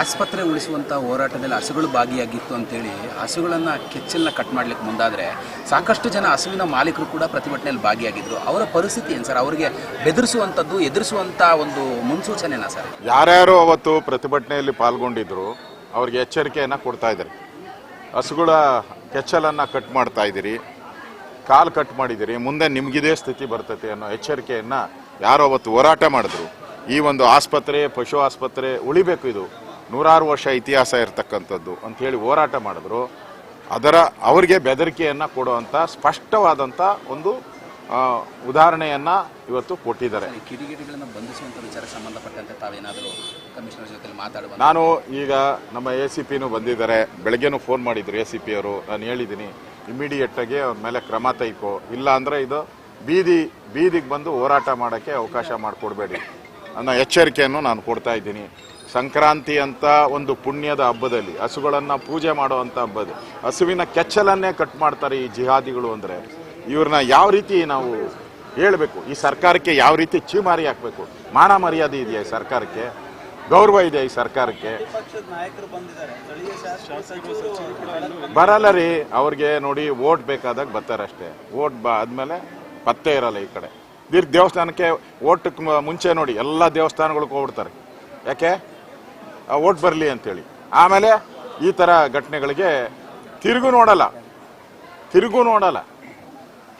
ಆಸ್ಪತ್ರೆ ಉಳಿಸುವಂಥ ಹೋರಾಟದಲ್ಲಿ ಹಸುಗಳು ಭಾಗಿಯಾಗಿತ್ತು ಅಂತೇಳಿ ಹಸುಗಳನ್ನು ಕೆಚ್ಚಲನ್ನ ಕಟ್ ಮಾಡ್ಲಿಕ್ಕೆ ಮುಂದಾದರೆ ಸಾಕಷ್ಟು ಜನ ಹಸುವಿನ ಮಾಲೀಕರು ಕೂಡ ಪ್ರತಿಭಟನೆಯಲ್ಲಿ ಭಾಗಿಯಾಗಿದ್ದರು ಅವರ ಪರಿಸ್ಥಿತಿ ಏನು ಸರ್? ಅವರಿಗೆ ಬೆದರಿಸುವಂಥದ್ದು ಎದುರಿಸುವಂಥ ಒಂದು ಮುನ್ಸೂಚನೆನಾ ಸರ್? ಯಾರ್ಯಾರು ಅವತ್ತು ಪ್ರತಿಭಟನೆಯಲ್ಲಿ ಪಾಲ್ಗೊಂಡಿದ್ರು, ಅವ್ರಿಗೆ ಎಚ್ಚರಿಕೆಯನ್ನು ಕೊಡ್ತಾ ಇದ್ದಾರೆ ಹಸುಗಳ ಕೆಚ್ಚಲನ್ನು ಕಟ್ ಮಾಡ್ತಾ ಇದ್ದೀರಿ, ಕಾಲು ಕಟ್ ಮಾಡಿದ್ದೀರಿ, ಮುಂದೆ ನಿಮಗಿದೇ ಸ್ಥಿತಿ ಬರ್ತೈತೆ ಅನ್ನೋ ಎಚ್ಚರಿಕೆಯನ್ನು ಯಾರು ಅವತ್ತು ಹೋರಾಟ ಮಾಡಿದ್ರು? ಈ ಒಂದು ಆಸ್ಪತ್ರೆ, ಪಶು ಆಸ್ಪತ್ರೆ ಉಳಿಬೇಕು ಇದು. ನೂರಾರು ವರ್ಷ ಇತಿಹಾಸ ಇರತಕ್ಕಂಥದ್ದು ಹೇಳಿ ಹೋರಾಟ ಮಾಡಿದ್ರು. ಅದರ ಅವರಿಗೆ ಬೆದರಿಕೆಯನ್ನು ಕೊಡುವಂಥ ಸ್ಪಷ್ಟವಾದಂಥ ಒಂದು ಉದಾಹರಣೆಯನ್ನು ಇವತ್ತು ಕೊಟ್ಟಿದ್ದಾರೆ. ಈ ಕಿಡಿಗೇಡಿಗಳನ್ನು ಬಂಧಿಸುವಂಥ ವಿಚಾರಕ್ಕೆ ಸಂಬಂಧಪಟ್ಟಂತೆ ತಾವೇನಾದರೂ ಕಮಿಷನರ್ ಜೊತೆ ಮಾತಾಡುವ ನಾನು ಈಗ ನಮ್ಮ ಎ ಸಿ ಪಿನೂ ಬಂದಿದ್ದಾರೆ. ಬೆಳಗ್ಗೆನೂ ಫೋನ್ ಮಾಡಿದ್ರು ಎ ಸಿ ಪಿ ಅವರು. ನಾನು ಹೇಳಿದ್ದೀನಿ ಇಮಿಡಿಯೇಟ್ ಆಗಿ ಅವ್ರ ಮೇಲೆ ಕ್ರಮ ತೈಕೋ ಇಲ್ಲ ಅಂದ್ರೆ ಇದು ಬೀದಿ ಬೀದಿಗೆ ಬಂದು ಹೋರಾಟ ಮಾಡೋಕ್ಕೆ ಅವಕಾಶ ಮಾಡಿಕೊಡ್ಬೇಡಿ ಅನ್ನೋ ಎಚ್ಚರಿಕೆಯನ್ನು ನಾನು ಕೊಡ್ತಾ ಇದ್ದೀನಿ. ಸಂಕ್ರಾಂತಿ ಅಂತ ಒಂದು ಪುಣ್ಯದ ಹಬ್ಬದಲ್ಲಿ ಹಸುಗಳನ್ನು ಪೂಜೆ ಮಾಡುವಂಥ ಹಬ್ಬದ. ಹಸುವಿನ ಕೆಚ್ಚಲನ್ನೇ ಕಟ್ ಮಾಡ್ತಾರೆ ಈ ಜಿಹಾದಿಗಳು ಅಂದರೆ. ಇವ್ರನ್ನ ಯಾವ ರೀತಿ ನಾವು ಹೇಳಬೇಕು? ಈ ಸರ್ಕಾರಕ್ಕೆ ಯಾವ ರೀತಿ ಚೀಮಾರಿ ಹಾಕಬೇಕು? ಮಾನ ಮರ್ಯಾದೆ ಇದೆಯಾ ಈ ಸರ್ಕಾರಕ್ಕೆ? ಗೌರವ ಇದೆ ಈ ಸರ್ಕಾರಕ್ಕೆ? ಬರಲ್ಲ ರೀ, ಅವ್ರಿಗೆ ನೋಡಿ ಓಟ್ ಬೇಕಾದಾಗ ಬರ್ತಾರೆ ಅಷ್ಟೇ ಓಟ್ ಬ ಆದ್ಮೇಲೆ ಪತ್ತೆ ಇರಲ್ಲ ಈ ಕಡೆ. ದೀರ್ಘ ದೇವಸ್ಥಾನಕ್ಕೆ ಓಟಕ್ಕೆ ಮುಂಚೆ ನೋಡಿ ಎಲ್ಲ ದೇವಸ್ಥಾನಗಳಿಗೆ ಹೋಗ್ಬಿಡ್ತಾರೆ. ಯಾಕೆ? ಓಟ್ ಬರಲಿ ಅಂತೇಳಿ. ಆಮೇಲೆ ಈ ಥರ ಘಟನೆಗಳಿಗೆ ತಿರುಗು ನೋಡಲ್ಲ. ತಿರುಗು ನೋಡಲ್ಲ.